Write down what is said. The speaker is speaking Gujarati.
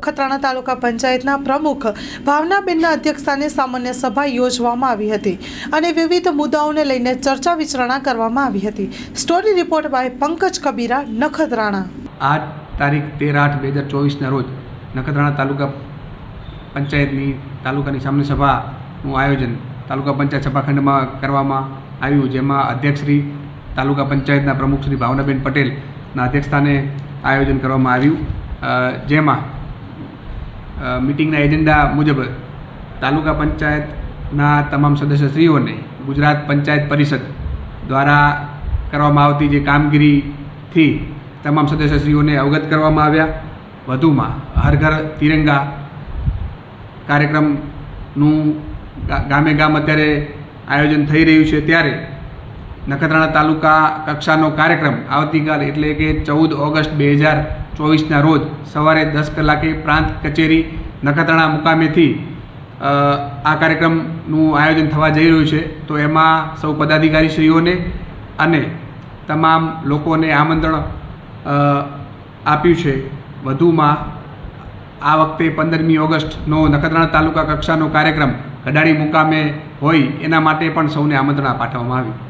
નખત્રાણા તાલુકા પંચાયતના પ્રમુખ ભાવનાબેનના અધ્યક્ષસ્થાને સામાન્ય સભા યોજવામાં આવી હતી અને વિવિધ મુદ્દાઓને લઈને ચર્ચા વિચારણા કરવામાં આવી હતી. Story report by Pankaj Kabira, Nakhatrana. આઠ તારીખ તેર આઠ બે હજાર ચોવીસના રોજ નખત્રાણા તાલુકા પંચાયતની તાલુકાની સામાન્ય સભાનું આયોજન તાલુકા પંચાયત સભાખંડમાં કરવામાં આવ્યું, જેમાં અધ્યક્ષશ્રી તાલુકા પંચાયતના પ્રમુખ શ્રી ભાવનાબેન પટેલના અધ્યક્ષસ્થાને આયોજન કરવામાં આવ્યું. જેમાં મિટિંગના એજન્ડા મુજબ તાલુકા પંચાયતના તમામ સદસ્યશ્રીઓને ગુજરાત પંચાયત પરિષદ દ્વારા કરવામાં આવતી જે કામગીરીથી તમામ સદસ્યશ્રીઓને અવગત કરવામાં આવ્યા. વધુમાં હર ઘર તિરંગા કાર્યક્રમનું ગામે ગામ અત્યારે આયોજન થઈ રહ્યું છે. ત્યારે નખત્રાણા તાલુકા કક્ષાનો કાર્યક્રમ આવતીકાલ એટલે કે ચૌદ ઓગસ્ટ બે હજાર ચોવીસના રોજ સવારે દસ કલાકે પ્રાંત કચેરી નખત્રાણા મુકામેથી આ કાર્યક્રમનું આયોજન થવા જઈ રહ્યું છે. તો એમાં સૌ પદાધિકારીશ્રીઓને અને તમામ લોકોને આમંત્રણ આપ્યું છે. વધુમાં આ વખતે પંદરમી ઓગસ્ટનો નખત્રાણા તાલુકા કક્ષાનો કાર્યક્રમ ગડાડી મુકામે હોય એના માટે પણ સૌને આમંત્રણ પાઠવવામાં આવ્યું.